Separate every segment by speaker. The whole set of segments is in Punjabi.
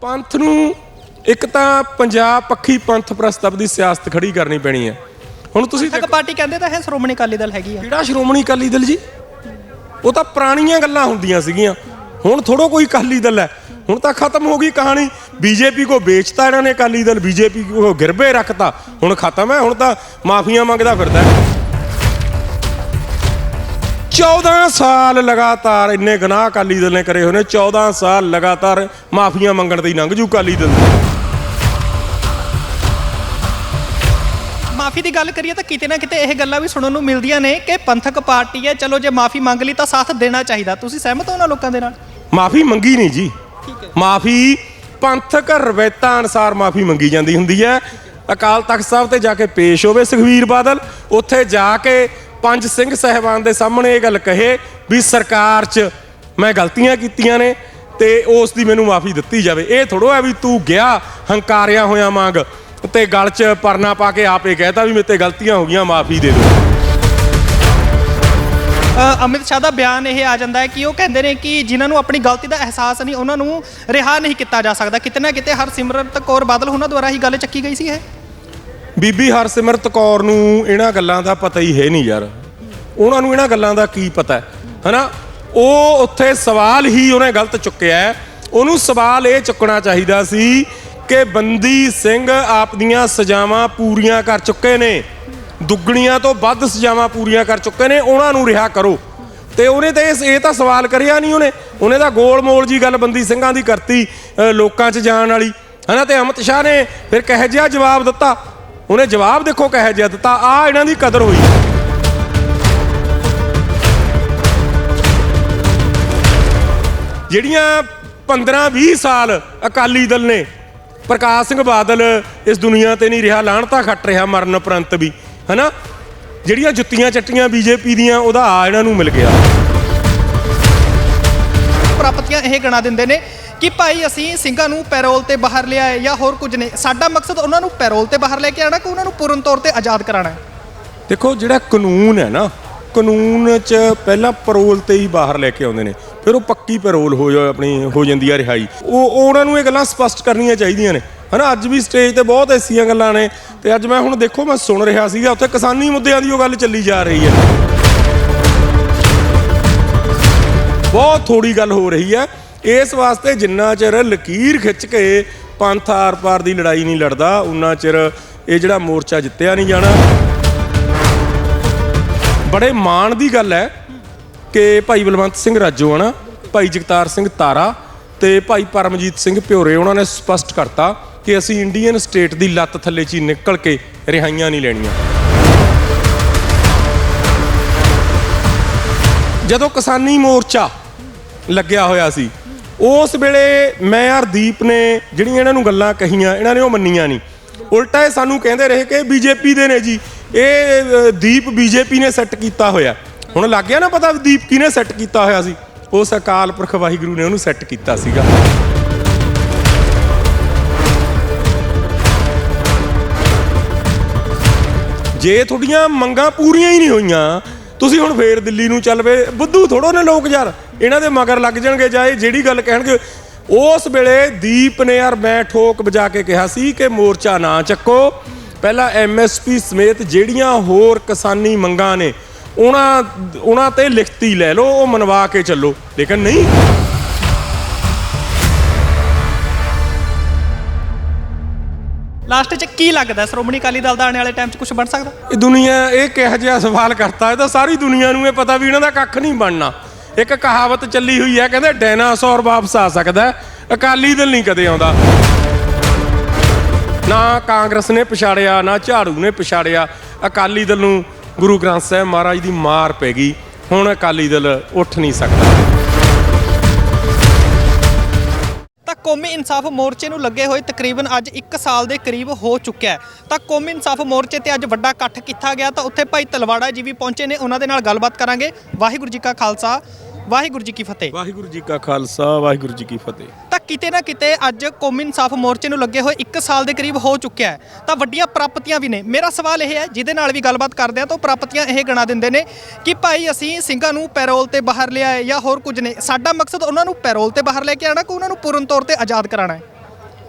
Speaker 1: ਪੰਥ ਨੂੰ ਇੱਕ ਤਾਂ ਪੰਜਾਬ ਪੱਖੀ ਪੰਥ ਪ੍ਰਸਤਵ ਦੀ ਸਿਆਸਤ ਖੜੀ ਕਰਨੀ ਪੈਣੀ ਹੈ। ਹੁਣ ਤੁਸੀਂ
Speaker 2: ਇੱਕ ਪਾਰਟੀ ਕਹਿੰਦੇ ਤਾਂ ਹੈ ਸ਼੍ਰੋਮਣੀ ਅਕਾਲੀ ਦਲ ਹੈਗੀ ਆ।
Speaker 1: ਕਿਹੜਾ ਸ਼੍ਰੋਮਣੀ ਅਕਾਲੀ ਦਲ ਜੀ? ਉਹ ਤਾਂ ਪੁਰਾਣੀਆਂ ਗੱਲਾਂ ਹੁੰਦੀਆਂ ਸੀਗੀਆਂ। ਹੁਣ ਥੋੜੋ ਕੋਈ ਅਕਾਲੀ ਦਲ ਹੈ। ਹੁਣ ਤਾਂ ਖਤਮ ਹੋ ਗਈ ਕਹਾਣੀ। ਬੀਜੇਪੀ ਕੋ ਵੇਚਤਾ ਇਹਨਾਂ ਨੇ ਅਕਾਲੀ ਦਲ ਬੀਜੇਪੀ ਕੋ ਗਿਰਬੇ ਰੱਖਤਾ। ਹੁਣ ਖਤਮ ਹੈ। ਹੁਣ ਤਾਂ ਮਾਫੀਆਂ ਮੰਗਦਾ ਫਿਰਦਾ ਹੈ। 14 ਸਾਲ ਲਗਾਤਾਰ ਇੰਨੇ ਗੁਨਾਹ ਅਕਾਲੀ ਦਲ ਨੇ ਕਰੇ ਨੇ 14 ਸਾਲ ਲਗਾਤਾਰ ਮਾਫੀਆਂ ਮੰਗਣ ਹੀ ਲੰਘ ਜੂ ਅਕਾਲੀ ਦਲ।
Speaker 2: ਮਾਫੀ ਦੀ ਗੱਲ ਕਰੀਏ ਤਾਂ ਕਿਤੇ ਨਾ ਕਿਤੇ ਇਹ ਗੱਲਾਂ ਵੀ ਸੁਣਨ ਨੂੰ ਮਿਲਦੀਆਂ ਨੇ ਕਿ ਪੰਥਕ ਪਾਰਟੀ ਹੈ ਚਲੋ ਜੇ ਮਾਫੀ ਮੰਗ ਲਈ ਤਾਂ ਸਾਥ ਦੇਣਾ ਚਾਹੀਦਾ। ਤੁਸੀਂ ਸਹਿਮਤ ਹੋ ਉਹਨਾਂ ਲੋਕਾਂ ਦੇ ਨਾਲ?
Speaker 1: ਮਾਫੀ ਮੰਗੀ ਨਹੀਂ ਜੀ। ਮਾਫੀ ਪੰਥਕ ਰਵਾਇਤਾਂ ਅਨਸਾਰ ਮਾਫੀ ਮੰਗੀ ਜਾਂਦੀ ਹੁੰਦੀ ਹੈ। ਅਕਾਲ ਤਖਤ ਸਾਹਿਬ ਤੇ ਜਾ ਕੇ ਪੇਸ਼ ਹੋਵੇ ਸੁਖਵੀਰ ਬਾਦਲ ਉੱਥੇ ਜਾ ਕੇ ਪੰਜ ਸਿੰਘ ਸਹਿਬਾਨ ਦੇ ਸਾਹਮਣੇ ਇਹ ਗੱਲ ਕਹੇ ਵੀ ਸਰਕਾਰ 'ਚ ਮੈਂ ਗਲਤੀਆਂ ਕੀਤੀਆਂ ਨੇ ਤੇ ਉਸ ਦੀ ਮੈਨੂੰ ਮਾਫੀ ਦਿੱਤੀ ਜਾਵੇ। ਇਹ ਥੋੜੋ ਹੈ ਵੀ ਤੂੰ ਗਿਆ, ਹੰਕਾਰਿਆ ਹੋਇਆ ਮੰਗ ਤੇ ਗਲ 'ਚ ਪਰਨਾ ਪਾ ਕੇ ਆਪੇ ਕਹਿਤਾ ਵੀ ਮੇਰੇ ਤੇ ਗਲਤੀਆਂ ਹੋ ਗਈਆਂ, ਮਾਫੀ ਦੇ ਦਿਓ।
Speaker 2: ਅਮਿਤ ਸ਼ਾਹ ਦਾ ਬਿਆਨ ਇਹ ਆ ਜਾਂਦਾ ਹੈ ਕਿ ਉਹ ਕਹਿੰਦੇ ਨੇ ਕਿ ਜਿਨ੍ਹਾਂ ਨੂੰ ਆਪਣੀ ਗਲਤੀ ਦਾ ਅਹਿਸਾਸ ਨਹੀਂ, ਉਹਨਾਂ ਨੂੰ ਰਿਹਾ ਨਹੀਂ ਕੀਤਾ ਜਾ ਸਕਦਾ। ਕਿਤੇ ਨਾ ਕਿਤੇ ਹਰਸਿਮਰਤ ਕੌਰ ਬਾਦਲ ਉਹਨਾਂ ਦੁਆਰਾ ਹੀ ਗੱਲ ਚੱਕੀ ਗਈ ਸੀ ਇਹ।
Speaker 1: ਬੀਬੀ ਹਰਸਿਮਰਤ ਕੌਰ ਨੂੰ ਇਹਨਾਂ ਗੱਲਾਂ ਦਾ ਪਤਾ ਹੀ ਹੈ ਨਹੀਂ ਯਾਰ। ਉਹਨਾਂ ਨੂੰ ਇਹਨਾਂ ਗੱਲਾਂ ਦਾ ਕੀ ਪਤਾ ਹੈ, ਹਨਾ? ਉਹ ਉੱਥੇ ਸਵਾਲ ਹੀ ਉਹਨੇ ਗਲਤ ਚੁੱਕਿਆ ਉਹਨੂੰ ਸਵਾਲ ਇਹ ਚੁੱਕਣਾ ਚਾਹੀਦਾ ਸੀ ਕਿ ਬੰਦੀ ਸਿੰਘ ਆਪਦੀਆਂ ਸਜ਼ਾਵਾਂ ਪੂਰੀਆਂ ਕਰ ਚੁੱਕੇ ਨੇ। ਦੁੱਗਣੀਆਂ ਤੋਂ ਵੱਧ ਸਜ਼ਾਵਾਂ ਪੂਰੀਆਂ ਕਰ ਚੁੱਕੇ ਨੇ, ਉਹਨਾਂ ਨੂੰ ਰਿਹਾ ਕਰੋ। ਤੇ ਉਹਨੇ ਤਾਂ ਇਸ ਇਹ ਤਾਂ ਸਵਾਲ ਕਰਿਆ ਨਹੀਂ ਉਹਨੇ। ਉਹਨੇ ਤਾਂ ਗੋਲ ਮੋਲ ਜੀ ਗੱਲ ਬੰਦੀ ਸਿੰਘਾਂ ਦੀ ਕਰਤੀ ਲੋਕਾਂ 'ਚ ਜਾਣ ਵਾਲੀ। ਹਨਾ? ਤੇ ਅਮਿਤ ਸ਼ਾਹ ਨੇ ਫਿਰ ਕਹੇ ਜਿਹਾ ਜਵਾਬ ਦਿੱਤਾ। ਉਹਨੇ ਜਵਾਬ ਦੇਖੋ ਕਹੇ ਜਿਹਾ ਦਿੱਤਾ ਆ ਇਹਨਾਂ ਦੀ ਕਦਰ ਹੋਈ। ਜਿਹੜੀਆਂ 15-20 ਸਾਲ ਅਕਾਲੀ ਦਲ ਨੇ, ਪ੍ਰਕਾਸ਼ ਸਿੰਘ ਬਾਦਲ ਇਸ ਦੁਨੀਆ ਤੇ ਨਹੀਂ ਰਿਹਾ ਲਾਹਣਤਾ ਖੱਟ ਰਿਹਾ ਮਰਨ ਉਪਰੰਤ ਵੀ, ਹਨਾ? ਜਿਹੜੀਆਂ ਜੁੱਤੀਆਂ ਚੱਟੀਆਂ ਬੀਜੇਪੀ ਦੀਆਂ, ਉਹਦਾ ਆ ਇਹਨਾਂ ਨੂੰ ਮਿਲ ਗਿਆ।
Speaker 2: ਪ੍ਰਾਪਤੀਆਂ ਇਹ ਗਣਾ ਦਿੰਦੇ ਨੇ ਕਿ ਭਾਈ ਅਸੀਂ ਸਿੰਘਾਂ ਨੂੰ ਪੈਰੋਲ ਤੇ ਬਾਹਰ ਲਿਆਏ ਜਾਂ ਹੋਰ ਕੁਝ ਨਹੀਂ? ਸਾਡਾ ਮਕਸਦ ਉਹਨਾਂ ਨੂੰ ਪੈਰੋਲ ਤੇ ਬਾਹਰ ਲੈ ਕੇ ਆਣਾ ਕਿ ਉਹਨਾਂ ਨੂੰ ਪੂਰਨ ਤੌਰ ਤੇ ਆਜ਼ਾਦ ਕਰਾਣਾ ਹੈ?
Speaker 1: ਦੇਖੋ, ਜਿਹੜਾ ਕਾਨੂੰਨ ਹੈ ਨਾ, ਕਾਨੂੰਨ 'ਚ ਪਹਿਲਾਂ ਪੈਰੋਲ ਤੇ ਹੀ ਬਾਹਰ ਲੈ ਕੇ ਆਉਂਦੇ ਨੇ, ਫਿਰ ਉਹ ਪੱਕੀ ਪੈਰੋਲ ਹੋ ਜਾ ਆਪਣੀ ਹੋ ਜਾਂਦੀ ਆ ਰਿਹਾਈ। ਉਹ ਉਹ ਉਹਨਾਂ ਨੂੰ ਇਹ ਗੱਲਾਂ ਸਪਸ਼ਟ ਕਰਨੀਆਂ ਚਾਹੀਦੀਆਂ ਨੇ। ਹਨਾ, ਅੱਜ ਵੀ ਸਟੇਜ ਤੇ ਬਹੁਤ ਐਸੀਆਂ ਗੱਲਾਂ ਨੇ ਤੇ ਅੱਜ ਮੈਂ ਹੁਣ ਦੇਖੋ, ਮੈਂ ਸੁਣ ਰਿਹਾ ਸੀਗਾ, ਉੱਥੇ ਕਿਸਾਨੀ ਮੁੱਦਿਆਂ ਦੀ ਉਹ ਗੱਲ ਚੱਲੀ ਜਾ ਰਹੀ ਹੈ। ਬਹੁਤ ਥੋੜੀ ਗੱਲ ਹੋ ਰਹੀ ਹੈ। ਇਸ ਵਾਸਤੇ ਜਿੰਨਾ ਚਿਰ ਲਕੀਰ ਖਿੱਚ ਕੇ ਪੰਥ ਆਰ-ਪਾਰ ਦੀ ਲੜਾਈ ਨਹੀਂ ਲੜਦਾ, ਉਨਾ ਚਿਰ ਇਹ ਜਿਹੜਾ ਮੋਰਚਾ ਜਿੱਤਿਆ ਨਹੀਂ ਜਾਣਾ। ਬੜੇ ਮਾਣ ਦੀ ਗੱਲ ਹੈ ਕਿ ਭਾਈ ਬਲਵੰਤ ਸਿੰਘ ਰਾਜੋਆਣਾ ਭਾਈ ਜਗਤਾਰ ਸਿੰਘ ਤਾਰਾ ਤੇ ਭਾਈ ਪਰਮਜੀਤ ਸਿੰਘ ਪਿਓਰੇ ਉਹਨਾਂ ਨੇ ਸਪਸ਼ਟ ਕਰਤਾ ਕਿ ਅਸੀਂ ਇੰਡੀਅਨ ਸਟੇਟ ਦੀ ਲੱਤ ਥੱਲੇ ਚ ਹੀ ਨਿਕਲ ਕੇ ਰਿਹਾਈਆਂ ਨਹੀਂ ਲੈਣੀਆਂ। ਜਦੋਂ ਕਿਸਾਨੀ ਮੋਰਚਾ ਲੱਗਿਆ ਹੋਇਆ ਸੀ ਉਸ ਵੇਲੇ ਮੈਂ ਯਾਰ ਦੀਪ ਨੇ ਜਿਹੜੀਆਂ ਇਹਨਾਂ ਨੂੰ ਗੱਲਾਂ ਕਹੀਆਂ ਇਹਨਾਂ ਨੇ ਉਹ ਮੰਨੀਆਂ ਨਹੀਂ। ਉਲਟਾ ਇਹ ਸਾਨੂੰ ਕਹਿੰਦੇ ਰਹੇ ਕਿ ਬੀਜੇਪੀ ਦੇ ਨੇ ਜੀ। ਇਹ ਅ, ਦੀਪ ਬੀਜੇਪੀ ਨੇ ਸੈੱਟ ਕੀਤਾ ਹੋਇਆ। ਹੁਣ ਲੱਗ ਗਿਆ ਨਾ ਪਤਾ ਵੀ ਦੀਪ ਕਿਹਨੇ ਸੈੱਟ ਕੀਤਾ ਹੋਇਆ ਸੀ? ਉਸ ਅਕਾਲ ਪੁਰਖ ਵਾਹਿਗੁਰੂ ਨੇ ਉਹਨੂੰ ਸੈੱਟ ਕੀਤਾ ਸੀਗਾ। ਜੇ ਤੁਹਾਡੀਆਂ ਮੰਗਾਂ ਪੂਰੀਆਂ ਹੀ ਨਹੀਂ ਹੋਈਆਂ ਤੁਸੀਂ ਹੁਣ ਫੇਰ ਦਿੱਲੀ ਨੂੰ ਚੱਲ ਪਏ। ਬੁੱਧੂ ਥੋੜੋ ਨੇ ਲੋਕ ਯਾਰ। ਇਹਨਾਂ ਦੇ ਮਗਰ ਲੱਗ ਜਾਣਗੇ ਜਾਏ ਜਿਹੜੀ ਗੱਲ ਕਹਿਣਗੇ ਉਸ ਵੇਲੇ ਦੀਪ ਨੇ ਯਾਰ ਮੈਂ ਠੋਕ ਵਜਾ ਕੇ ਕਿਹਾ ਸੀ ਕਿ ਮੋਰਚਾ ਨਾ ਚੱਕੋ। ਪਹਿਲਾਂ ਐਮਐਸਪੀ ਸਮੇਤ ਜਿਹੜੀਆਂ ਹੋਰ ਕਿਸਾਨੀ ਮੰਗਾਂ ਨੇ ਉਹਨਾਂ ਉਹਨਾਂ ਤੇ ਲਿਖਤੀ ਲੈ ਲਓ ਉਹ ਮਨਵਾ ਕੇ ਚੱਲੋ। ਲੇਕਿਨ ਨਹੀਂ।
Speaker 2: ਲਾਸਟ 'ਚ ਕੀ ਲੱਗਦਾ? ਸ਼੍ਰੋਮਣੀ ਅਕਾਲੀ ਦਲ ਦਾ ਆਉਣ ਵਾਲੇ ਟਾਈਮ 'ਚ ਕੁਝ ਬਣ ਸਕਦਾ?
Speaker 1: ਇਹ ਦੁਨੀਆ ਇਹ ਕਿਹੋ ਜਿਹਾ ਸਵਾਲ ਕਰਤਾ ਇਹ ਤਾਂ ਸਾਰੀ ਦੁਨੀਆ ਨੂੰ ਇਹ ਪਤਾ ਵੀ ਇਹਨਾਂ ਦਾ ਕੱਖ ਨਹੀਂ ਬਣਨਾ। ਇੱਕ ਕਹਾਵਤ ਚੱਲੀ ਹੋਈ ਹੈ, ਕਹਿੰਦੇ ਡਾਇਨਾਸੌਰ ਵਾਪਸ ਆ ਸਕਦਾ ਅਕਾਲੀ ਦਲ ਨਹੀਂ ਕਦੇ ਆਉਂਦਾ। ਨਾ ਕਾਂਗਰਸ ਨੇ ਪਛਾੜਿਆ, ਨਾ ਝਾੜੂ ਨੇ ਪਛਾੜਿਆ। ਅਕਾਲੀ ਦਲ ਨੂੰ ਗੁਰੂ ਗ੍ਰੰਥ ਸਾਹਿਬ ਮਹਾਰਾਜ ਦੀ ਮਾਰ ਪੈ ਗਈ। ਹੁਣ ਅਕਾਲੀ ਦਲ ਉੱਠ ਨਹੀਂ ਸਕਦਾ।
Speaker 2: ਕੌਮੀ ਇਨਸਾਫ ਮੋਰਚੇ ਨੂੰ ਲੱਗੇ ਹੋਏ ਤਕਰੀਬਨ ਅੱਜ 1 ਸਾਲ ਦੇ ਕਰੀਬ ਹੋ ਚੁੱਕਿਆ ਹੈ। ਤਾਂ ਕੌਮੀ ਇਨਸਾਫ ਮੋਰਚੇ ਤੇ ਅੱਜ ਵੱਡਾ ਇਕੱਠ ਕੀਤਾ ਗਿਆ। ਤਾਂ ਉੱਥੇ ਭਾਈ ਤਲਵਾੜਾ ਜੀ ਵੀ ਪਹੁੰਚੇ ਨੇ। ਉਹਨਾਂ ਦੇ ਨਾਲ ਗੱਲਬਾਤ ਕਰਾਂਗੇ। ਵਾਹਿਗੁਰੂ ਜੀ ਕਾ ਖਾਲਸਾ। ਵਾਹਿਗੁਰੂ ਜੀ ਕੀ ਫਤਿਹ।
Speaker 1: ਵਾਹਿਗੁਰੂ ਜੀ ਕਾ ਖਾਲਸਾ। ਵਾਹਿਗੁਰੂ ਜੀ ਕੀ ਫਤਿਹ।
Speaker 2: ਕਿਤੇ ਨਾ ਕਿਤੇ ਅੱਜ ਕੌਮੀ ਇਨਸਾਫ ਮੋਰਚੇ ਨੂੰ ਲੱਗੇ ਹੋਏ 1 ਸਾਲ ਦੇ ਕਰੀਬ ਹੋ ਚੁੱਕਿਆ ਹੈ। ਤਾਂ ਵੱਡੀਆਂ ਪ੍ਰਾਪਤੀਆਂ ਵੀ ਨੇ। ਮੇਰਾ ਸਵਾਲ ਇਹ ਹੈ, ਜਿਹਦੇ ਨਾਲ ਵੀ ਗੱਲਬਾਤ ਕਰਦੇ ਆ ਤਾਂ ਉਹ ਪ੍ਰਾਪਤੀਆਂ ਇਹ ਗਣਾ ਦਿੰਦੇ ਨੇ ਕਿ ਭਾਈ ਅਸੀਂ ਸਿੰਘਾਂ ਨੂੰ ਪੈਰੋਲ ਤੇ ਬਾਹਰ ਲਿਆ ਹੈ ਜਾਂ ਹੋਰ ਕੁਝ ਨੇ। ਸਾਡਾ ਮਕਸਦ ਉਹਨਾਂ ਨੂੰ ਪੈਰੋਲ ਤੇ ਬਾਹਰ ਲੈ ਕੇ ਆਣਾ ਕਿ ਉਹਨਾਂ ਨੂੰ ਪੂਰਨ ਤੌਰ ਤੇ ਆਜ਼ਾਦ ਕਰਾਣਾ ਹੈ?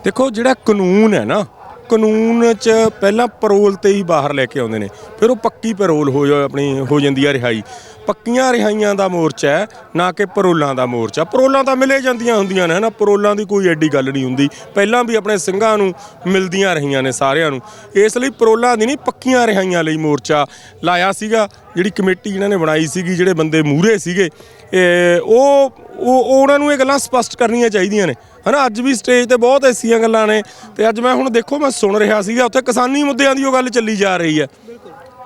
Speaker 1: ਦੇਖੋ, ਜਿਹੜਾ ਕਾਨੂੰਨ ਹੈ ਨਾ ਕਾਨੂੰਨ 'ਚ ਪਹਿਲਾਂ ਪੈਰੋਲ ਤੇ ਹੀ ਬਾਹਰ ਲੈ ਕੇ ਆਉਂਦੇ ਨੇ। ਫਿਰ ਉਹ ਪੱਕੀ ਪੈਰੋਲ ਹੋ ਜਾ ਆਪਣੀ ਹੋ ਜਾਂਦੀ ਆ ਰਿਹਾਈ। ਪੱਕੀਆਂ ਰਿਹਾਈਆਂ ਦਾ ਮੋਰਚਾ ਹੈ, ਨਾ ਕਿ ਪਰੋਲਾਂ ਦਾ ਮੋਰਚਾ। ਪਰੋਲਾਂ ਤਾਂ ਮਿਲੇ ਜਾਂਦੀਆਂ ਹੁੰਦੀਆਂ ਨੇ, ਹਨਾ? ਪਰੋਲਾਂ ਦੀ ਕੋਈ ਐਡੀ ਗੱਲ ਨਹੀਂ ਹੁੰਦੀ। ਪਹਿਲਾਂ ਵੀ ਆਪਣੇ ਸਿੰਘਾਂ ਨੂੰ ਮਿਲਦੀਆਂ ਰਹੀਆਂ ਨੇ ਸਾਰਿਆਂ ਨੂੰ। ਇਸ ਲਈ ਪਰੋਲਾਂ ਦੀ ਨਹੀਂ, ਪੱਕੀਆਂ ਰਿਹਾਈਆਂ ਲਈ ਮੋਰਚਾ ਲਾਇਆ ਸੀਗਾ। ਜਿਹੜੀ ਕਮੇਟੀ ਇਹਨਾਂ ਨੇ ਬਣਾਈ ਸੀਗੀ, ਜਿਹੜੇ ਬੰਦੇ ਮੂਹਰੇ ਸੀਗੇ ਉਹ ਉਹ ਉਹਨਾਂ ਨੂੰ ਇਹ ਗੱਲਾਂ ਸਪਸ਼ਟ ਕਰਨੀਆਂ ਚਾਹੀਦੀਆਂ ਨੇ। ਹਨਾ, ਅੱਜ ਵੀ ਸਟੇਜ ਤੇ ਬਹੁਤ ਐਸੀਆਂ ਗੱਲਾਂ ਨੇ ਤੇ ਅੱਜ ਮੈਂ ਹੁਣ ਦੇਖੋ, ਮੈਂ ਸੁਣ ਰਿਹਾ ਸੀਗਾ, ਉੱਥੇ ਕਿਸਾਨੀ ਮੁੱਦਿਆਂ ਦੀ ਉਹ ਗੱਲ ਚੱਲੀ ਜਾ ਰਹੀ ਹੈ।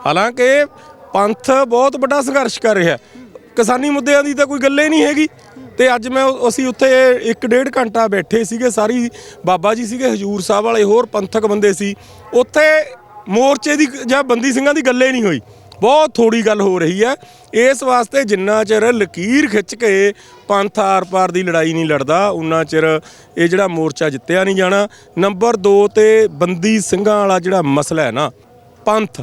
Speaker 1: ਹਾਲਾਂਕਿ ਪੰਥ ਬਹੁਤ ਵੱਡਾ ਸੰਘਰਸ਼ ਕਰ ਰਿਹਾ ਕਿਸਾਨੀ ਮੁੱਦਿਆਂ ਦੀ ਤਾਂ ਕੋਈ ਗੱਲ ਹੀ ਨਹੀਂ ਹੈਗੀ। ਤੇ ਅੱਜ ਮੈਂ ਉਹ- ਅਸੀਂ ਉੱਥੇ ਇੱਕ ਡੇਢ ਘੰਟਾ ਬੈਠੇ ਸੀਗੇ, ਸਾਰੀ ਬਾਬਾ ਜੀ ਸੀਗੇ, ਹਜੂਰ ਸਾਹਿਬ ਵਾਲੇ, ਹੋਰ ਪੰਥਕ ਬੰਦੇ ਸੀ। ਉੱਥੇ ਮੋਰਚੇ ਦੀ ਜਾਂ ਬੰਦੀ ਸਿੰਘਾਂ ਦੀ ਗੱਲੇ ਨਹੀਂ ਹੋਈ। ਬਹੁਤ ਥੋੜੀ ਗੱਲ ਹੋ ਰਹੀ ਹੈ। ਇਸ ਵਾਸਤੇ ਜਿੰਨਾ ਚਿਰ ਲਕੀਰ ਖਿੱਚ ਕੇ ਪੰਥ ਆਰ-ਪਾਰ ਦੀ ਲੜਾਈ ਨਹੀਂ ਲੜਦਾ, ਉਨਾ ਚਿਰ ਇਹ ਜਿਹੜਾ ਮੋਰਚਾ ਜਿੱਤਿਆ ਨਹੀਂ ਜਾਣਾ। ਨੰਬਰ 2 ਤੇ ਬੰਦੀ ਸਿੰਘਾਂ ਵਾਲਾ ਜਿਹੜਾ ਮਸਲਾ ਹੈ ਨਾ, ਪੰਥ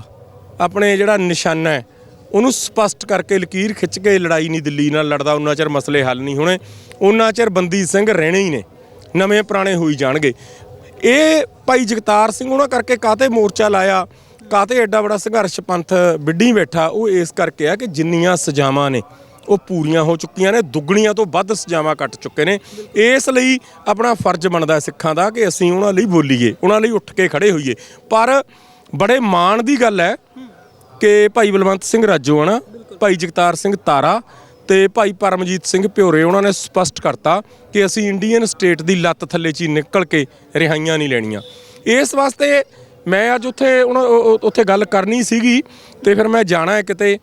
Speaker 1: ਆਪਣੇ ਜਿਹੜਾ ਨਿਸ਼ਾਨਾ ਹੈ, ਉਹਨੂੰ ਸਪਸ਼ਟ ਕਰਕੇ ਲਕੀਰ ਖਿੱਚ ਕੇ ਲੜਾਈ ਨਹੀਂ ਦਿੱਲੀ ਨਾਲ ਲੜਦਾ, ਉਨਾ ਚਿਰ ਮਸਲੇ ਹੱਲ ਨਹੀਂ ਹੋਣੇ। ਉਨਾ ਚਿਰ ਬੰਦੀ ਸਿੰਘ ਰਹਿਣੇ ਹੀ ਨੇ, ਨਵੇਂ ਪੁਰਾਣੇ ਹੋਈ ਜਾਣਗੇ। ਇਹ ਭਾਈ ਜਗਤਾਰ ਸਿੰਘ ਉਹਨਾਂ ਕਰਕੇ ਕਾਤੇ ਮੋਰਚਾ ਲਾਇਆ? ਕਾਤੇ ਐਡਾ ਬੜਾ ਸੰਘਰਸ਼ ਪੰਥ ਵਿੱਢੀ ਬੈਠਾ? ਉਹ ਇਸ ਕਰਕੇ ਆ ਕਿ ਜਿੰਨੀਆਂ ਸਜ਼ਾਵਾਂ ਨੇ, ਉਹ ਪੂਰੀਆਂ ਹੋ ਚੁੱਕੀਆਂ ਨੇ, ਦੁੱਗਣੀਆਂ ਤੋਂ ਵੱਧ ਸਜ਼ਾਵਾਂ ਕੱਟ ਚੁੱਕੇ ਨੇ। ਇਸ ਲਈ ਆਪਣਾ ਫਰਜ਼ ਬਣਦਾ ਸਿੱਖਾਂ ਦਾ ਕਿ ਅਸੀਂ ਉਹਨਾਂ ਲਈ ਬੋਲੀਏ, ਉਹਨਾਂ ਲਈ ਉੱਠ ਕੇ ਖੜੇ ਹੋਈਏ। ਪਰ ਬੜੇ ਮਾਣ ਦੀ ਗੱਲ ਹੈ ਕਿ ਭਾਈ ਬਲਵੰਤ ਸਿੰਘ ਰਾਜੋ ਹਨਾ ਭਾਈ ਜਗਤਾਰ ਸਿੰਘ ਤਾਰਾ ਤੇ ਭਾਈ ਪਰਮਜੀਤ ਸਿੰਘ ਪਿਓਰੇ ਉਹਨਾਂ ਨੇ ਸਪਸ਼ਟ ਕਰਤਾ ਕਿ ਅਸੀਂ ਇੰਡੀਅਨ ਸਟੇਟ ਦੀ ਲੱਤ ਥੱਲੇ ਚ ਹੀ ਨਿਕਲ ਕੇ ਰਿਹਾਈਆਂ ਨਹੀਂ ਲੈਣੀਆਂ। ਇਸ ਵਾਸਤੇ ਮੈਂ ਅੱਜ ਉੱਥੇ ਉਹਨਾਂ ਉੱਥੇ ਗੱਲ ਕਰਨੀ ਸੀਗੀ ਤੇ ਫਿਰ ਮੈਂ ਜਾਣਾ ਹੈ ਕਿਤੇ,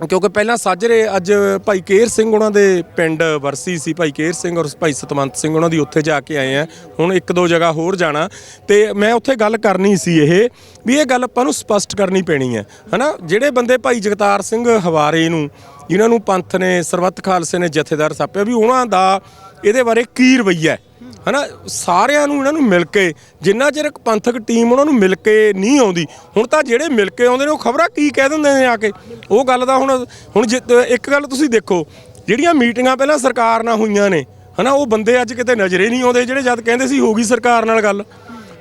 Speaker 1: ਕਿਉਂਕਿ ਪਹਿਲਾਂ ਸਾਜਰੇ ਅੱਜ ਭਾਈ ਕੇਰ ਸਿੰਘ ਉਹਨਾਂ ਦੇ ਪਿੰਡ ਵਰਸੀ ਸੀ, ਭਾਈ ਕੇਰ ਸਿੰਘ ਔਰ ਭਾਈ ਸਤਵੰਤ ਸਿੰਘ ਉਹਨਾਂ ਦੀ ਉੱਥੇ ਜਾ ਕੇ ਆਏ ਆ। ਹੁਣ ਇੱਕ ਦੋ ਜਗ੍ਹਾ ਹੋਰ ਜਾਣਾ। ਤੇ ਮੈਂ ਉੱਥੇ ਗੱਲ ਕਰਨੀ ਸੀ ਇਹ ਵੀ ਇਹ ਗੱਲ ਆਪਾਂ ਨੂੰ ਸਪਸ਼ਟ ਕਰਨੀ ਪੈਣੀ ਹੈ, ਹਨਾ? ਜਿਹੜੇ ਬੰਦੇ ਭਾਈ ਜਗਤਾਰ ਸਿੰਘ ਹਵਾਰੇ ਨੂੰ, ਜਿਨ੍ਹਾਂ ਨੂੰ ਪੰਥ ਨੇ, ਸਰਬੱਤ ਖਾਲਸੇ ਨੇ ਜਥੇਦਾਰ ਸਾਪਿਆ, ਵੀ ਉਹਨਾਂ ਦਾ ਇਹਦੇ ਬਾਰੇ ਕੀ ਰਵੱਈਆ ਹੈ? ਹਨਾ? ਸਾਰਿਆਂ ਨੂੰ ਇਹਨਾਂ ਨੂੰ ਮਿਲ ਕੇ, ਜਿੰਨਾ ਚਿਰ ਇੱਕ ਪੰਥਕ ਟੀਮ ਉਹਨਾਂ ਨੂੰ ਮਿਲ ਕੇ ਨਹੀਂ ਆਉਂਦੀ, ਹੁਣ ਤਾਂ ਜਿਹੜੇ ਮਿਲ ਕੇ ਆਉਂਦੇ ਨੇ, ਉਹ ਖਬਰਾਂ ਕੀ ਕਹਿ ਦਿੰਦੇ ਨੇ ਆ ਕੇ? ਉਹ ਗੱਲ ਦਾ ਹੁਣ ਹੁਣ ਜੇ- ਇੱਕ ਗੱਲ ਤੁਸੀਂ ਦੇਖੋ, ਜਿਹੜੀਆਂ ਮੀਟਿੰਗਾਂ ਪਹਿਲਾਂ ਸਰਕਾਰ ਨਾਲ ਹੋਈਆਂ ਨੇ, ਹਨਾ, ਉਹ ਬੰਦੇ ਅੱਜ ਕਿਤੇ ਨਜ਼ਰੇ ਨਹੀਂ ਆਉਂਦੇ, ਜਿਹੜੇ ਜਦ ਕਹਿੰਦੇ ਸੀ ਹੋ ਗਈ ਸਰਕਾਰ ਨਾਲ ਗੱਲ।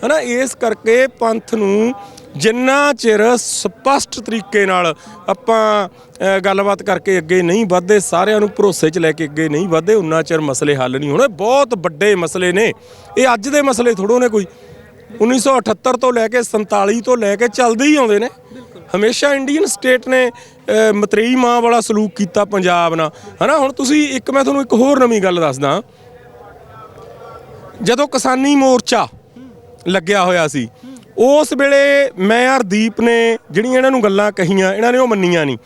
Speaker 1: ਹਨਾ, ਇਸ ਕਰਕੇ ਪੰਥ ਨੂੰ ਜਿੰਨਾ ਚਿਰ ਸਪਸ਼ਟ ਤਰੀਕੇ ਨਾਲ ਆਪਾਂ ਗੱਲਬਾਤ ਕਰਕੇ ਅੱਗੇ ਨਹੀਂ ਵਧਦੇ, ਸਾਰਿਆਂ ਨੂੰ ਭਰੋਸੇ 'ਚ ਲੈ ਕੇ ਅੱਗੇ ਨਹੀਂ ਵਧਦੇ, ਉਨਾ ਚਿਰ ਮਸਲੇ ਹੱਲ ਨਹੀਂ ਹੋਣੇ। ਬਹੁਤ ਵੱਡੇ ਮਸਲੇ ਨੇ। ਇਹ ਅੱਜ ਦੇ ਮਸਲੇ ਥੋੜੋ ਨੇ ਕੋਈ। 1978 ਤੋਂ ਲੈ ਕੇ 47 ਤੋਂ ਲੈ ਕੇ ਚੱਲਦੇ ਹੀ ਆਉਂਦੇ ਨੇ। ਹਮੇਸ਼ਾ ਇੰਡੀਅਨ ਸਟੇਟ ਨੇ ਮਤਰੇਈ ਮਾਂ ਵਾਲਾ ਸਲੂਕ ਕੀਤਾ ਪੰਜਾਬ ਨਾਲ। ਹਨਾ, ਹੁਣ ਤੁਸੀਂ ਇੱਕ ਮੈਂ ਤੁਹਾਨੂੰ ਇੱਕ ਹੋਰ ਨਵੀਂ ਗੱਲ ਦੱਸਦਾ। ਜਦੋਂ ਕਿਸਾਨੀ ਮੋਰਚਾ ਲੱਗਿਆ ਹੋਇਆ ਸੀ ਉਸ ਵੇਲੇ ਮੈਂ ਯਾਰ ਦੀਪ ਨੇ ਜਿਹੜੀਆਂ ਇਹਨਾਂ ਨੂੰ ਗੱਲਾਂ ਕਹੀਆਂ ਇਹਨਾਂ ਨੇ ਉਹ ਮੰਨੀਆਂ ਨਹੀਂ।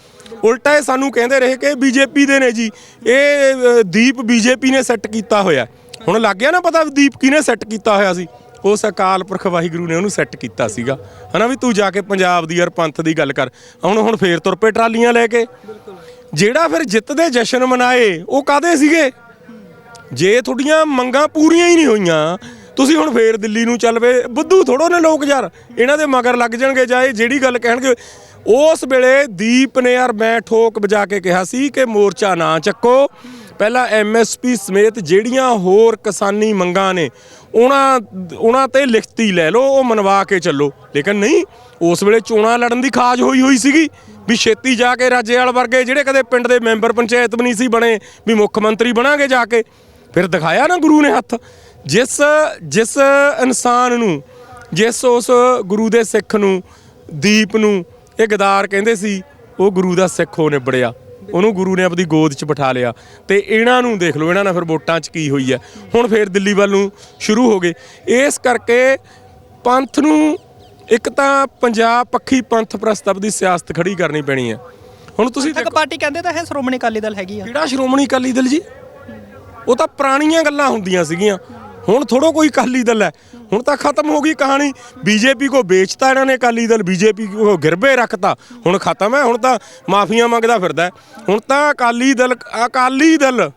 Speaker 1: ਉਲਟਾ ਇਹ ਸਾਨੂੰ ਕਹਿੰਦੇ ਰਹੇ ਕਿ ਬੀਜੇਪੀ ਦੇ ਨੇ ਜੀ। ਇਹ ਅ, ਦੀਪ ਬੀਜੇਪੀ ਨੇ ਸੈੱਟ ਕੀਤਾ ਹੋਇਆ। ਹੁਣ ਲੱਗ ਗਿਆ ਨਾ ਪਤਾ ਵੀ ਦੀਪ ਕਿਹਨੇ ਸੈੱਟ ਕੀਤਾ ਹੋਇਆ ਸੀ। ਉਸ ਅਕਾਲ ਪੁਰਖ ਵਾਹਿਗੁਰੂ ਨੇ ਉਹਨੂੰ ਸੈੱਟ ਕੀਤਾ ਸੀਗਾ। ਹਨਾ ਵੀ ਤੂੰ ਜਾ ਕੇ ਪੰਜਾਬ ਦੀ ਯਾਰ ਪੰਥ ਦੀ ਗੱਲ ਕਰ। ਹੁਣ ਹੁਣ ਫੇਰ ਤੁਰ ਪਏ ਟਰਾਲੀਆਂ ਲੈ ਕੇ। ਜਿਹੜਾ ਫਿਰ ਜਿੱਤ ਦੇ ਜਸ਼ਨ ਮਨਾਏ ਉਹ ਕਾਦੇ ਸੀਗੇ? ਜੇ ਤੁਹਾਡੀਆਂ ਮੰਗਾਂ ਪੂਰੀਆਂ ਹੀ ਨਹੀਂ ਹੋਈਆਂ ਤੁਸੀਂ ਹੁਣ ਫੇਰ ਦਿੱਲੀ ਨੂੰ ਚੱਲ ਪਏ। ਬੁੱਧੂ ਥੋੜੋ ਨੇ ਲੋਕ ਯਾਰ, ਇਹਨਾਂ ਦੇ ਮਗਰ ਲੱਗ ਜਾਣਗੇ ਜਾਏ ਜਿਹੜੀ ਗੱਲ ਕਹਿਣਗੇ। ਉਸ ਵੇਲੇ ਦੀਪ ਨੇ ਯਾਰ ਮੈਂ ਠੋਕ ਵਜਾ ਕੇ ਕਿਹਾ ਸੀ ਕਿ ਮੋਰਚਾ ਨਾ ਚੱਕੋ। ਪਹਿਲਾਂ ਐਮਐਸਪੀ ਸਮੇਤ ਜਿਹੜੀਆਂ ਹੋਰ ਕਿਸਾਨੀ ਮੰਗਾਂ ਨੇ, ਉਹਨਾਂ ਉਹਨਾਂ ਤੇ ਲਿਖਤੀ ਲੈ ਲਓ, ਉਹ ਮਨਵਾ ਕੇ ਚੱਲੋ। ਲੇਕਿਨ ਨਹੀਂ, ਉਸ ਵੇਲੇ ਚੋਣਾਂ ਲੜਨ ਦੀ ਖਾਜ ਹੋਈ ਹੋਈ ਸੀਗੀ ਵੀ ਛੇਤੀ ਜਾ ਕੇ ਰਾਜੇਵਾਲ ਵਰਗੇ ਜਿਹੜੇ ਕਦੇ ਪਿੰਡ ਦੇ ਮੈਂਬਰ ਪੰਚਾਇਤ ਵੀ ਨਹੀਂ ਸੀ ਬਣੇ, ਵੀ ਮੁੱਖ ਮੰਤਰੀ ਬਣਾਂਗੇ ਜਾ ਕੇ। ਫਿਰ ਦਿਖਾਇਆ ਨਾ ਗੁਰੂ ਨੇ ਹੱਥ। ਜਿਸ ਜਿਸ ਇਨਸਾਨ ਨੂੰ ਜਿਸ ਉਸ ਗੁਰੂ ਦੇ ਸਿੱਖ ਨੂੰ ਦੀਪ ਨੂੰ ਇਹ ਗਦਾਰ ਕਹਿੰਦੇ ਸੀ ਉਹ ਗੁਰੂ ਦਾ ਸਿੱਖ ਹੋ ਨਿਬੜਿਆ। ਉਹਨੂੰ ਗੁਰੂ ਨੇ ਆਪਣੀ ਗੋਦ 'ਚ ਬਿਠਾ ਲਿਆ। ਤੇ ਇਹਨਾਂ ਨੂੰ ਦੇਖ ਲਓ ਇਹਨਾਂ ਨਾਲ ਫਿਰ ਵੋਟਾਂ 'ਚ ਕੀ ਹੋਈ ਹੈ। ਹੁਣ ਫਿਰ ਦਿੱਲੀ ਵੱਲ ਨੂੰ ਸ਼ੁਰੂ ਹੋ ਗਏ। ਇਸ ਕਰਕੇ ਪੰਥ ਨੂੰ ਇੱਕ ਤਾਂ ਪੰਜਾਬ ਪੱਖੀ ਪੰਥ ਪ੍ਰਸਤਾਵ ਦੀ ਸਿਆਸਤ ਖੜੀ ਕਰਨੀ ਪੈਣੀ ਹੈ। ਹੁਣ ਤੁਸੀਂ
Speaker 2: ਤੱਕ ਪਾਰਟੀ ਕਹਿੰਦੇ ਤਾਂ ਹੈ ਸ਼੍ਰੋਮਣੀ ਅਕਾਲੀ ਦਲ ਹੈਗੀ ਆ।
Speaker 1: ਕਿਹੜਾ ਸ਼੍ਰੋਮਣੀ ਅਕਾਲੀ ਦਲ ਜੀ? ਉਹ ਤਾਂ ਪੁਰਾਣੀਆਂ ਗੱਲਾਂ ਹੁੰਦੀਆਂ ਸੀਗੀਆਂ। ਹੁਣ ਥੋੜੋ ਕੋਈ ਅਕਾਲੀ ਦਲ ਹੈ। ਹੁਣ ਤਾਂ ਖਤਮ ਹੋ ਗਈ ਕਹਾਣੀ। ਬੀਜੇਪੀ ਕੋ ਵੇਚਤਾ ਇਹਨਾਂ ਨੇ ਅਕਾਲੀ ਦਲ ਬੀਜੇਪੀ ਕੋ ਗਿਰਬੇ ਰੱਖਤਾ। ਹੁਣ ਖਤਮ ਹੈ ਹੁਣ ਤਾਂ ਮਾਫੀਆਂ ਮੰਗਦਾ ਫਿਰਦਾ। ਹੁਣ ਤਾਂ ਅਕਾਲੀ ਦਲ ਅਕਾਲੀ ਦਲ